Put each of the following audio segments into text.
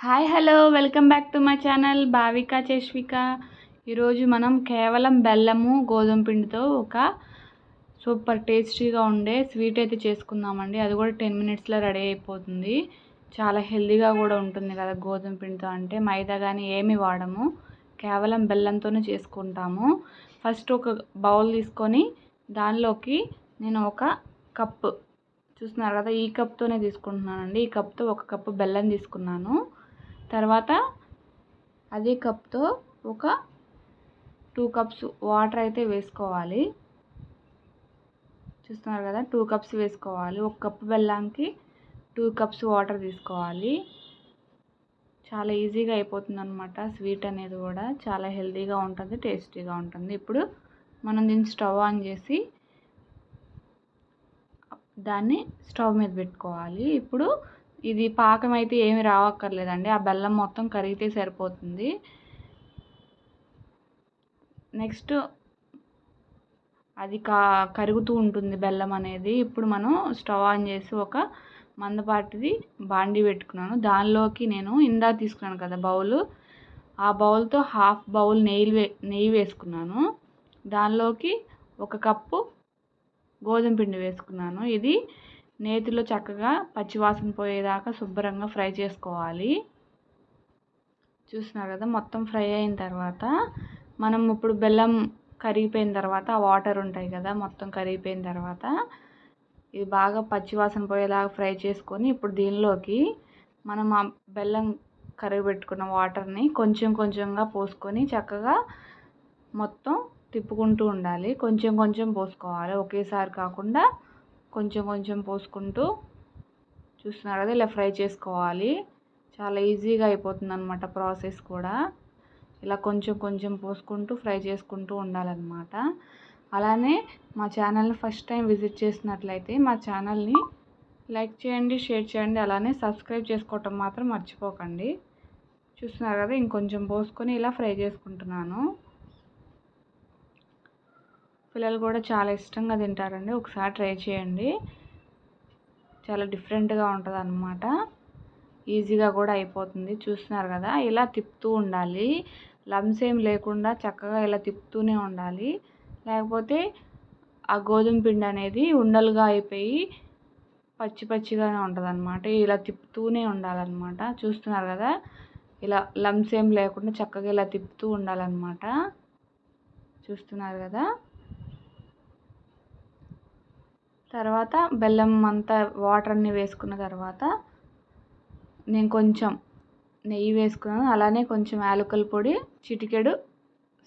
Hi hello welcome back to my channel Bhavika Cheshvika. ఈరోజు మనం కేవలం బెల్లము గోధుమ పిండితో ఒక సూపర్ టేస్టీగా ఉండే స్వీట్ అయితే చేసుకుందామండి. అది కూడా టెన్ మినిట్స్లో రెడీ అయిపోతుంది. చాలా హెల్దీగా కూడా ఉంటుంది కదా గోధుమ పిండితో అంటే. మైదా కానీ ఏమి వాడము. కేవలం బెల్లంతోనే చేసుకుంటాము. ఫస్ట్ ఒక బౌల్ తీసుకొని దానిలోకి నేను ఒక కప్పు చూస్తున్నారు కదా ఈ కప్తోనే తీసుకుంటున్నానండి. ఈ కప్తో ఒక కప్పు బెల్లం తీసుకున్నాను. తర్వాత అదే కప్తో ఒక టూ కప్స్ వాటర్ అయితే వేసుకోవాలి. చూస్తున్నారు కదా టూ కప్స్ వేసుకోవాలి. ఒక కప్పు బెల్లానికి టూ కప్స్ వాటర్ తీసుకోవాలి. చాలా ఈజీగా అయిపోతుంది అనమాట స్వీట్ అనేది కూడా. చాలా హెల్తీగా ఉంటుంది టేస్టీగా ఉంటుంది. ఇప్పుడు మనం దీన్ని స్టవ్ ఆన్ చేసి దాన్ని స్టవ్ మీద పెట్టుకోవాలి. ఇప్పుడు ఇది పాకం అయితే ఏమి రావక్కర్లేదండి. ఆ బెల్లం మొత్తం కరిగితే సరిపోతుంది. నెక్స్ట్ అది కా కరుగుతూ ఉంటుంది బెల్లం అనేది. ఇప్పుడు మనం స్టవ్ ఆన్ చేసి ఒక మందపాటిది బాండి పెట్టుకున్నాను. దానిలోకి నేను ఇందా తీసుకున్నాను కదా బౌల్. ఆ బౌల్తో హాఫ్ బౌల్ నెయ్యి వే నెయ్యి వేసుకున్నాను. దానిలోకి ఒక కప్పు గోధుమ పిండి వేసుకున్నాను. ఇది నేతిలో చక్కగా పచ్చివాసన పోయేదాకా శుభ్రంగా ఫ్రై చేసుకోవాలి. చూస్తున్నారు కదా మొత్తం ఫ్రై అయిన తర్వాత మనం ఇప్పుడు బెల్లం కరిగిపోయిన తర్వాత ఆ వాటర్ ఉంటాయి కదా మొత్తం కరిగిపోయిన తర్వాత ఇది బాగా పచ్చివాసన పోయేలాగా ఫ్రై చేసుకొని ఇప్పుడు దీనిలోకి మనం ఆ బెల్లం కరిగిపెట్టుకున్న వాటర్ని కొంచెం కొంచెంగా పోసుకొని చక్కగా మొత్తం తిప్పుకుంటూ ఉండాలి. కొంచెం కొంచెం పోసుకోవాలి. ఒకేసారి కాకుండా కొంచెం కొంచెం పోసుకుంటూ చూస్తున్నారు? కదా ఇలా ఫ్రై చేసుకోవాలి. చాలా ఈజీగా అయిపోతుంది అనమాట ప్రాసెస్ కూడా. ఇలా కొంచెం కొంచెం పోసుకుంటూ ఫ్రై చేసుకుంటూ ఉండాలన్నమాట. అలానే మా ఛానల్ని ఫస్ట్ టైం విజిట్ చేసినట్లయితే మా ఛానల్ని లైక్ చేయండి షేర్ చేయండి అలానే సబ్స్క్రైబ్ చేసుకోవటం మాత్రం మర్చిపోకండి. చూస్తున్నారు కదా ఇంకొంచెం పోసుకొని ఇలా ఫ్రై చేసుకుంటున్నాను. పిల్లలు కూడా చాలా ఇష్టంగా తింటారండి. ఒకసారి ట్రై చేయండి. చాలా డిఫరెంట్గా ఉంటుంది అన్నమాట ఈజీగా కూడా అయిపోతుంది. చూస్తున్నారు కదా ఇలా తిప్పుతూ ఉండాలి. లమ్స్ ఏం లేకుండా చక్కగా ఇలా తిప్పుతూనే ఉండాలి. లేకపోతే ఆ గోధుమ పిండి అనేది ఉండలుగా అయిపోయి పచ్చి పచ్చిగానే ఉంటుంది అనమాట ఇలా తిప్పుతూనే ఉండాలన్నమాట. చూస్తున్నారు కదా ఇలా లమ్స్ ఏం లేకుండా చక్కగా ఇలా తిప్పుతూ ఉండాలన్నమాట. చూస్తున్నారు కదా. తర్వాత బెల్లం అంతా వాటర్ అన్నీ వేసుకున్న తర్వాత నేను కొంచెం నెయ్యి వేసుకున్నాను. అలానే కొంచెం యాలకుల పొడి చిటికెడు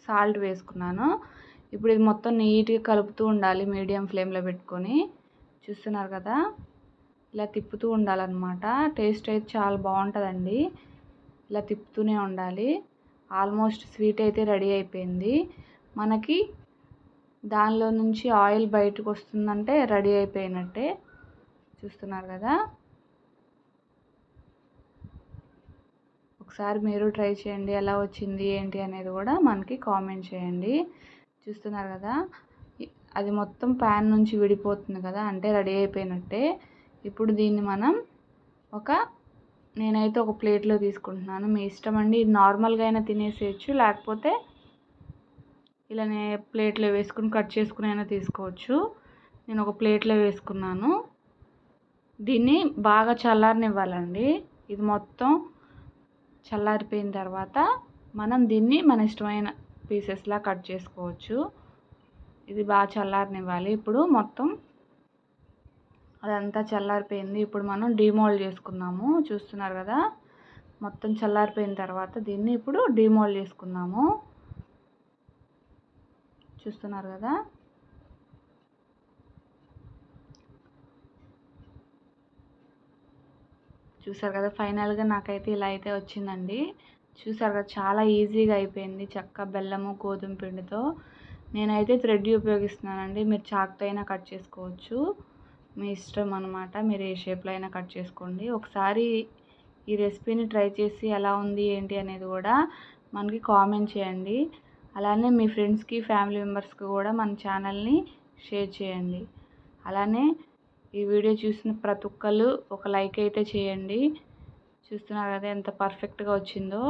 సాల్ట్ వేసుకున్నాను. ఇప్పుడు ఇది మొత్తం నీట్గా కలుపుతూ ఉండాలి మీడియం ఫ్లేమ్లో పెట్టుకొని. చూస్తున్నారు కదా? ఇలా తిప్పుతూ ఉండాలన్నమాట. టేస్ట్ అయితే చాలా బాగుంటుందండి. ఇలా తిప్పుతూనే ఉండాలి. ఆల్మోస్ట్ స్వీట్ అయితే రెడీ అయిపోయింది. మనకి దానిలో నుంచి ఆయిల్ బయటకు వస్తుందంటే రెడీ అయిపోయినట్టే చూస్తున్నారు కదా. ఒకసారి మీరు ట్రై చేయండి ఎలా వచ్చింది ఏంటి అనేది కూడా మనకి కామెంట్ చేయండి. చూస్తున్నారు కదా? అది మొత్తం ప్యాన్ నుంచి విడిపోతుంది కదా అంటే రెడీ అయిపోయినట్టే. ఇప్పుడు దీన్ని మనం ఒక నేనైతే ఒక ప్లేట్లో తీసుకుంటున్నాను. మీ ఇష్టం అండి ఇది నార్మల్గా అయినా తినేసేయచ్చు లేకపోతే ఇలానే ప్లేట్లో వేసుకుని కట్ చేసుకుని అయినా తీసుకోవచ్చు. నేను ఒక ప్లేట్లో వేసుకున్నాను. దీన్ని బాగా చల్లారనివ్వాలండి. ఇది మొత్తం చల్లారిపోయిన తర్వాత మనం దీన్ని మన ఇష్టమైన పీసెస్లా కట్ చేసుకోవచ్చు. ఇది బాగా చల్లారనివ్వాలి. ఇప్పుడు మొత్తం అదంతా చల్లారిపోయింది. ఇప్పుడు మనం డిమోల్డ్ చేసుకుందాము. చూస్తున్నారు కదా? మొత్తం చల్లారిపోయిన తర్వాత దీన్ని ఇప్పుడు డిమోల్డ్ చేసుకుందాము. చూస్తున్నారు కదా. చూసారు కదా ఫైనల్గా నాకైతే ఇలా అయితే వచ్చిందండి. చూసారు కదా చాలా ఈజీగా అయిపోయింది చక్క బెల్లము గోధుమ పిండితో. నేనైతే థ్రెడ్ ఉపయోగిస్తున్నానండి. మీరు చాక్తో అయినా కట్ చేసుకోవచ్చు. మీ ఇష్టం అనమాట మీరు ఏ షేప్లో అయినా కట్ చేసుకోండి. ఒకసారి ఈ రెసిపీని ట్రై చేసి ఎలా ఉంది ఏంటి అనేది కూడా మనకి కామెంట్ చేయండి. అలానే మీ ఫ్రెండ్స్కి ఫ్యామిలీ మెంబర్స్కి కూడా మన ఛానల్ని షేర్ చేయండి. అలానే ఈ వీడియో చూసిన ప్రతి ఒక్కరు ఒక లైక్ అయితే చేయండి. చూస్తున్నారు కదా ఎంత పర్ఫెక్ట్గా వచ్చిందో.